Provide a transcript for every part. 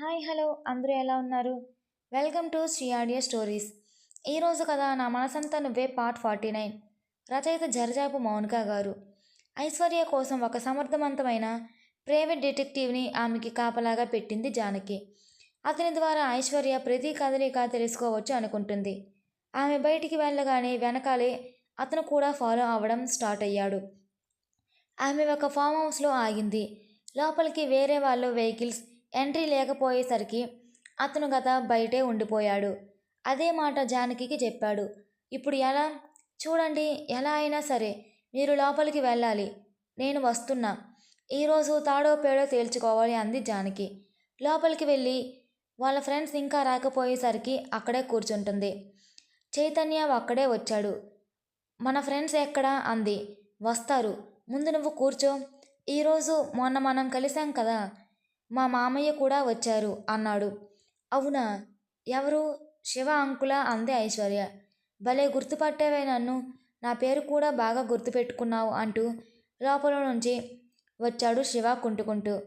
Hi hello. అందరూ ఎలా ఉన్నారు? Welcome to Sri audio stories. ఈరోజు కథ నా మనసంతా నువ్వే పార్ట్ ఫార్టీ నైన్. రచయిత జరజాపు మౌనిక గారు. ఐశ్వర్య కోసం ఒక సమర్థవంతమైన ప్రైవేట్ డిటెక్టివ్ని ఆమెకి కాపలాగా పెట్టింది జానకి. అతని ద్వారా ఐశ్వర్య ప్రతి కదలిక తెలుసుకోవచ్చు అనుకుంటుంది. ఆమె బయటికి వెళ్ళగానే వెనకాలే అతను కూడా ఫాలో అవ్వడం స్టార్ట్ అయ్యాడు. ఆమె ఒక ఫామ్ హౌస్లో ఆగింది. లోపలికి వేరే వాళ్ళు వెహికల్స్ ఎంట్రీ లేకపోయేసరికి అతను గత బయటే ఉండిపోయాడు. అదే మాట జానకికి చెప్పాడు. ఇప్పుడు ఎలా? చూడండి ఎలా అయినా సరే మీరు లోపలికి వెళ్ళాలి. నేను వస్తున్నా. ఈరోజు తాడో పేడో తేల్చుకోవాలి అంది జానకి. లోపలికి వెళ్ళి వాళ్ళ ఫ్రెండ్స్ ఇంకా రాకపోయేసరికి అక్కడే కూర్చుంటుంది. చైతన్య అక్కడే వచ్చాడు. మన ఫ్రెండ్స్ ఎక్కడా? అంది. వస్తారు. ముందు నువ్వు కూర్చో. ఈరోజు మొన్న మనం కలిసాం కదా. మా మామయ్య కూడా వచ్చారు అన్నాడు. అవునా? ఎవరు? శివ అంకుల అందే ఐశ్వర్య. భలే గుర్తుపట్టావే నన్ను. నా పేరు కూడా బాగా గుర్తుపెట్టుకున్నావు అంటూ లోపల నుంచి వచ్చాడు శివ కుంటుకుంటూ.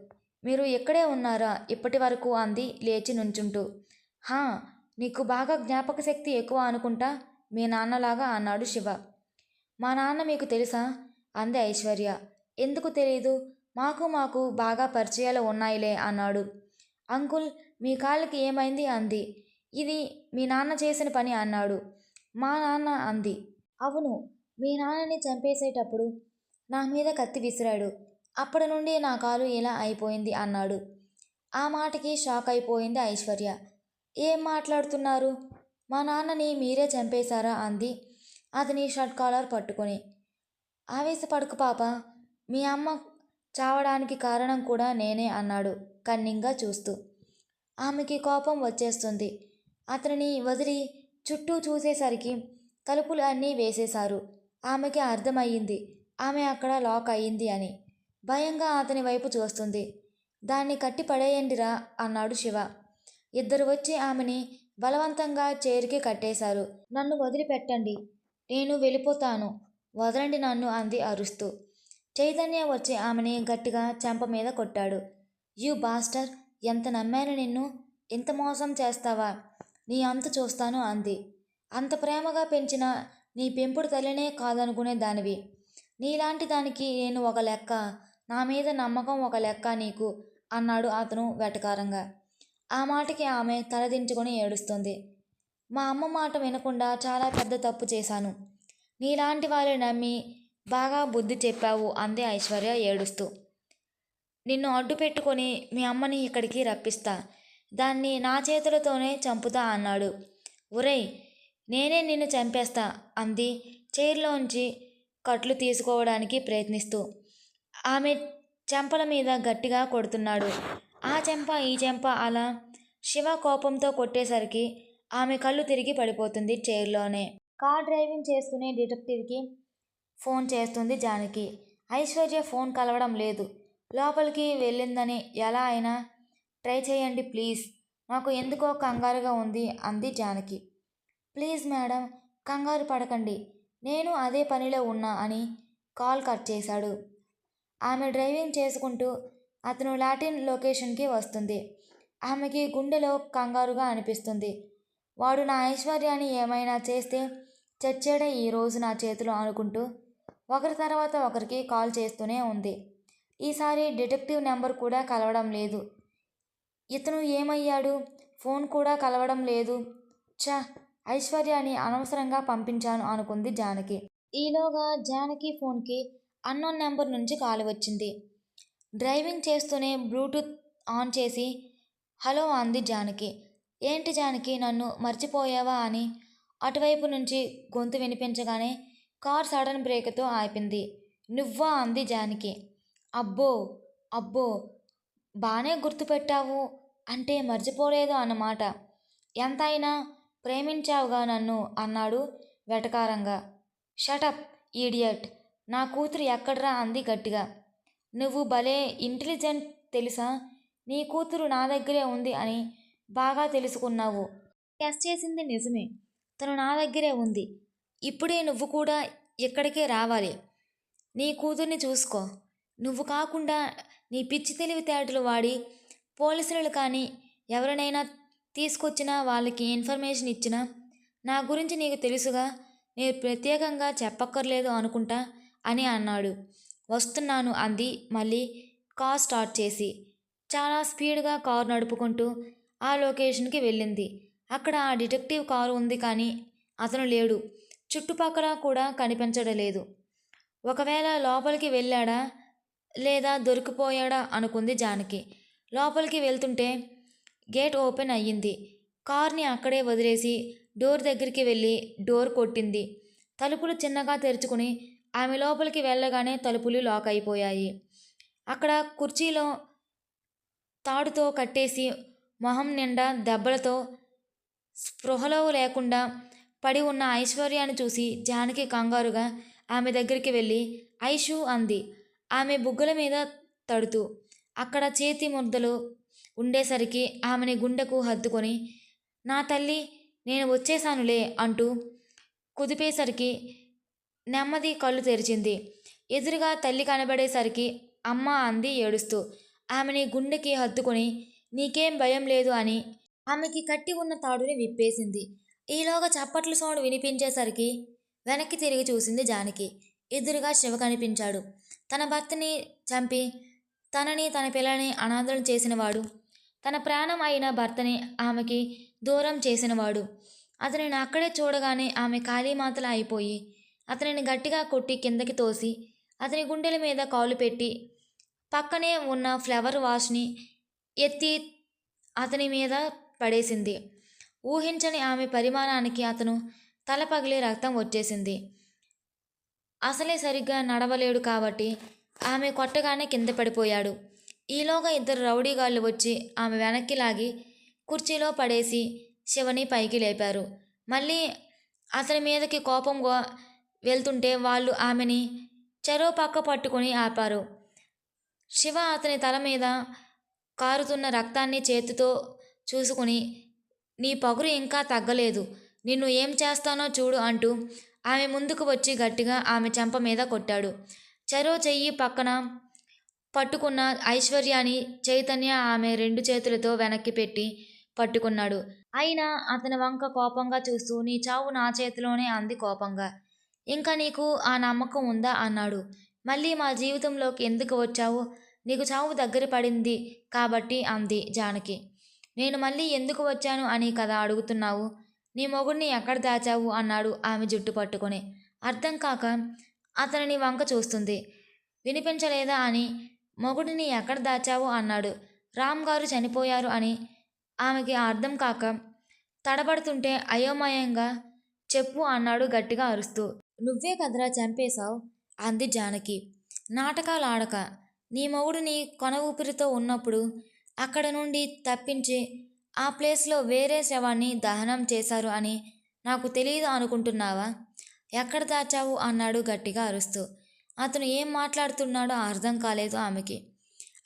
మీరు ఇక్కడే ఉన్నారా? ఇప్పటి వరకు అంది లేచి నుంచుంటూ. హా నీకు బాగా జ్ఞాపక శక్తి ఎక్కువ అనుకుంటా? మీ నాన్నలాగా అన్నాడు శివ. మా నాన్న మీకు తెలుసా? అంది ఐశ్వర్య. ఎందుకు తెలియదు మాకు మాకు బాగా పరిచయాలు ఉన్నాయిలే అన్నాడు. అంకుల్ మీ కాళ్ళకి ఏమైంది? అంది. ఇది మీ నాన్న చేసిన పని అన్నాడు. మా నాన్న అంది. అవును మీ నాన్నని చంపేసేటప్పుడు నా మీద కత్తి విసిరాడు. అప్పటి నుండి నా కాలు ఇలా అయిపోయింది అన్నాడు. ఆ మాటకి షాక్ అయిపోయింది ఐశ్వర్య. ఏం మాట్లాడుతున్నారు? మా నాన్నని మీరే చంపేశారా? అంది. అతని షర్ట్ కాలర్ పట్టుకొని. ఆవేశపడకు పాప మీ అమ్మ చావడానికి కారణం కూడా నేనే అన్నాడు కన్నింగా చూస్తూ. ఆమెకి కోపం వచ్చేస్తుంది. అతనిని వదిలి చుట్టూ చూసేసరికి తలుపులు అన్నీ వేసేశారు. ఆమెకి అర్థమయ్యింది. ఆమె అక్కడ లాక్ అయ్యింది అని. భయంగా అతని వైపు చూస్తుంది. దాన్ని కట్టి పడేయండిరా అన్నాడు శివ. ఇద్దరు వచ్చి ఆమెని బలవంతంగా చైర్కి కట్టేశారు. నన్ను వదిలిపెట్టండి. నేను వెళ్ళిపోతాను. వదలండి నన్ను అంది అరుస్తూ. చైతన్య వచ్చి ఆమెని గట్టిగా చెంప మీద కొట్టాడు. యూ బాస్టర్ ఎంత నమ్మాను నిన్ను? ఇంత మోసం చేస్తావా? నీ అంత చూస్తాను అంది. అంత ప్రేమగా పెంచిన నీ పెంపుడు తల్లినే కాదనుకునే దానివి. నీలాంటి దానికి నేను ఒక లెక్క నా మీద నమ్మకం ఒక లెక్క నీకు అన్నాడు అతను వెటకారంగా. ఆ మాటకి ఆమె తలదించుకొని ఏడుస్తుంది. మా అమ్మ మాట వినకుండా చాలా పెద్ద తప్పు చేశాను. నీలాంటి వారిని నమ్మి బాగా బుద్ధి చెప్పావు అంది ఐశ్వర్య ఏడుస్తూ. నిన్ను అడ్డు పెట్టుకొని మీ అమ్మని ఇక్కడికి రప్పిస్తా. దాన్ని నా చేతులతోనే చంపుతా అన్నాడు. ఒరేయ్ నేనే నిన్ను చంపేస్తా అంది చైర్లోంచి కట్లు తీసుకోవడానికి ప్రయత్నిస్తూ. ఆమె చెంపల మీద గట్టిగా కొడుతున్నాడు. ఆ చెంప ఈ చెంప అలా శివ కోపంతో కొట్టేసరికి ఆమె కళ్ళు తిరిగి పడిపోతుంది చైర్లోనే. కార్ డ్రైవింగ్ చేస్తూనే డిటెక్టివ్కి ఫోన్ చేస్తుంది జానకి. ఐశ్వర్య ఫోన్ కలవడం లేదు. లోపలికి వెళ్ళిందని ఎలా అయినా ట్రై చేయండి ప్లీజ్. నాకు ఎందుకో కంగారుగా ఉంది అంది జానకి. ప్లీజ్ మేడం కంగారు పడకండి. నేను అదే పనిలో ఉన్నా అని కాల్ కట్ చేశాడు. ఆమె డ్రైవింగ్ చేసుకుంటూ అతను లాటిన్ లొకేషన్కి వస్తుంది. ఆమెకి గుండెలో కంగారుగా అనిపిస్తుంది. వాడు నా ఐశ్వర్యాన్ని ఏమైనా చేస్తే చచ్చాడే ఈరోజు నా చేతిలో అనుకుంటూ ఒకరి తర్వాత ఒకరికి కాల్ చేస్తూనే ఉంది. ఈసారి డిటెక్టివ్ నెంబర్ కూడా కలవడం లేదు. ఇతను ఏమయ్యాడు? ఫోన్ కూడా కలవడం లేదు. చ ఐశ్వర్యాని అనవసరంగా పంపించాను అనుకుంది జానకి. ఈలోగా జానకి ఫోన్కి అన్నోన్ నెంబర్ నుంచి కాల్ వచ్చింది. డ్రైవింగ్ చేస్తూనే బ్లూటూత్ ఆన్ చేసి హలో అంది జానకి. ఏంటి జానకి నన్ను మర్చిపోయావా అని అటువైపు నుంచి గొంతు వినిపించగానే కార్ సడన్ బ్రేక్తో ఆపింది నువ్వా? అంది జానకి. అబ్బో అబ్బో బాగానే గుర్తుపెట్టావు. అంటే మర్చిపోలేదు అన్నమాట. ఎంతైనా ప్రేమించావుగా నన్ను అన్నాడు వెటకారంగా. Shut up idiot. నా కూతురు ఎక్కడరా? అంది గట్టిగా. నువ్వు భలే ఇంటెలిజెంట్ తెలుసా? నీ కూతురు నా దగ్గరే ఉంది అని బాగా తెలుసుకున్నావు. టెస్ట్ చేసింది నిజమే. తను నా దగ్గరే ఉంది. ఇప్పుడే నువ్వు కూడా ఇక్కడికే రావాలి. నీ కూతుర్ని చూసుకో. నువ్వు కాకుండా నీ పిచ్చి తెలివితేటలు వాడి పోలీసులు కానీ ఎవరినైనా తీసుకొచ్చినా వాళ్ళకి ఇన్ఫర్మేషన్ ఇచ్చినా నా గురించి నీకు తెలుసుగా. నేను ప్రత్యేకంగా చెప్పక్కర్లేదు అనుకుంటా అని అన్నాడు. వస్తున్నాను అంది. మళ్ళీ కార్ స్టార్ట్ చేసి చాలా స్పీడ్గా కారు నడుపుకుంటూ ఆ లొకేషన్కి వెళ్ళింది. అక్కడ ఆ డిటెక్టివ్ కారు ఉంది కానీ అతను లేడు. చుట్టుపక్కల కూడా కనిపించడం లేదు ఒకవేళ లోపలికి వెళ్ళాడా లేదా దొరికిపోయాడా అనుకుంది జానకి. లోపలికి వెళ్తుంటే గేట్ ఓపెన్ అయ్యింది. కార్ని అక్కడే వదిలేసి డోర్ దగ్గరికి వెళ్ళి డోర్ కొట్టింది. తలుపులు చిన్నగా తెరుచుకుని ఆమె లోపలికి వెళ్ళగానే తలుపులు లాక్ అయిపోయాయి. అక్కడ కుర్చీలో తాడుతో కట్టేసి మొహం నిండా దెబ్బలతో స్పృహలో లేకుండా పడి ఉన్న ఐశ్వర్యాన్ని చూసి జానకి కంగారుగా ఆమె దగ్గరికి వెళ్ళి ఐషు అంది. ఆమె బుగ్గల మీద తడుతూ అక్కడ చేతి ముద్దలు ఉండేసరికి ఆమెని గుండెకు హత్తుకొని నా తల్లి నేను వచ్చేసానులే అంటూ కుదిపేసరికి నెమ్మది కళ్ళు తెరిచింది. ఎదురుగా తల్లి కనబడేసరికి అమ్మ అంది ఏడుస్తూ ఆమెని గుండెకి హత్తుకొని నీకేం భయం లేదు అని ఆమెకి కట్టి ఉన్న తాడుని విప్పేసింది. ఈలోగా చప్పట్ల సౌండ్ వినిపించేసరికి వెనక్కి తిరిగి చూసింది జానకి. ఎదురుగా శివ కనిపించాడు. తన భర్తని చంపి తనని తన పిల్లని అనాథలను చేసినవాడు. తన ప్రాణం అయిన భర్తని ఆమెకి దూరం చేసినవాడు. అతనిని అక్కడే చూడగానే ఆమె కాళీమాతల అయిపోయి అతనిని గట్టిగా కొట్టి కిందకి తోసి అతని గుండెల మీద కాలు పెట్టి పక్కనే ఉన్న ఫ్లవర్ వాష్ని ఎత్తి అతని మీద పడేసింది. ఊహించని ఆమె పరిమాణానికి అతను తల పగిలి రక్తం వచ్చేసింది. అసలే సరిగ్గా నడవలేడు కాబట్టి ఆమె కొట్టగానే కింద పడిపోయాడు. ఈలోగా ఇద్దరు రౌడీగాళ్ళు వచ్చి ఆమె వెనక్కి లాగి కుర్చీలో పడేసి శివని పైకి లేపారు. మళ్ళీ అతని మీదకి కోపంగా వెళ్తుంటే వాళ్ళు ఆమెని చెరో పక్క పట్టుకొని ఆపారు. శివ అతని తల మీద కారుతున్న రక్తాన్ని చేతితో చూసుకుని నీ పొగరు ఇంకా తగ్గలేదు. నిన్ను ఏం చేస్తానో చూడు అంటూ ఆమె ముందుకు వచ్చి గట్టిగా ఆమె చెంప మీద కొట్టాడు. చెరో చెయ్యి పక్కన పట్టుకున్న ఐశ్వర్యాని చైతన్య ఆమె రెండు చేతులతో వెనక్కి పెట్టి పట్టుకున్నాడు. అయినా అతని వంక కోపంగా చూస్తూ నీ చావు నా చేతిలోనే అంది కోపంగా. ఇంకా నీకు ఆ నమ్మకం ఉందా? అన్నాడు. మళ్ళీ మా జీవితంలోకి ఎందుకు వచ్చావు? నీకు చావు దగ్గర పడింది కాబట్టి అంది జానకి. నేను మళ్ళీ ఎందుకు వచ్చాను అని కదా అడుగుతున్నావు? నీ మొగుడిని ఎక్కడ దాచావు? అన్నాడు ఆమె జుట్టు పట్టుకొని. అర్థం కాక అతనిని వంక చూస్తుంది. వినిపించలేదా అని మొగుడిని ఎక్కడ దాచావు? అన్నాడు. రామ్ గారు చనిపోయారు అని ఆమెకి అర్థం కాక తడబడుతుంటే అయోమయంగా చెప్పు అన్నాడు గట్టిగా అరుస్తూ. నువ్వే కదరా చంపేశావు? అంది జానకి. నాటకాలు ఆడక నీ మొగుడు నీ కొన ఊపిరితో ఉన్నప్పుడు అక్కడ నుండి తప్పించి ఆ ప్లేస్లో వేరే శవాన్ని దహనం చేశారు అని నాకు తెలియదు అనుకుంటున్నావా? ఎక్కడ దాచావు? అన్నాడు గట్టిగా అరుస్తూ. అతను ఏం మాట్లాడుతున్నాడో అర్థం కాలేదు ఆమెకి.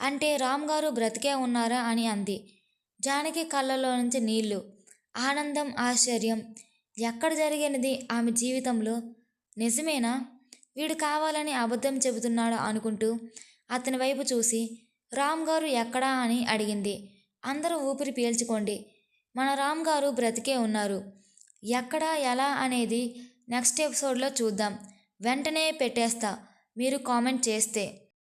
అంటే రామ్ గారు బ్రతికే ఉన్నారా అని అంది. జానకి కళ్ళలో నుంచి నీళ్ళు ఆనందం ఆశ్చర్యం. ఎక్కడ జరిగినది ఆమె జీవితంలో? నిజమేనా? వీడు కావాలని అబద్ధం చెబుతున్నాడు అనుకుంటూ అతని వైపు చూసి రామ్ గారు ఎక్కడా అని అడిగింది. అందరూ ఊపిరి పీల్చుకోండి. మన రామ్ గారు బ్రతికే ఉన్నారు. ఎక్కడ ఎలా అనేది నెక్స్ట్ ఎపిసోడ్లో చూద్దాం. వెంటనే పెట్టేస్తా. మీరు కామెంట్ చేస్తే.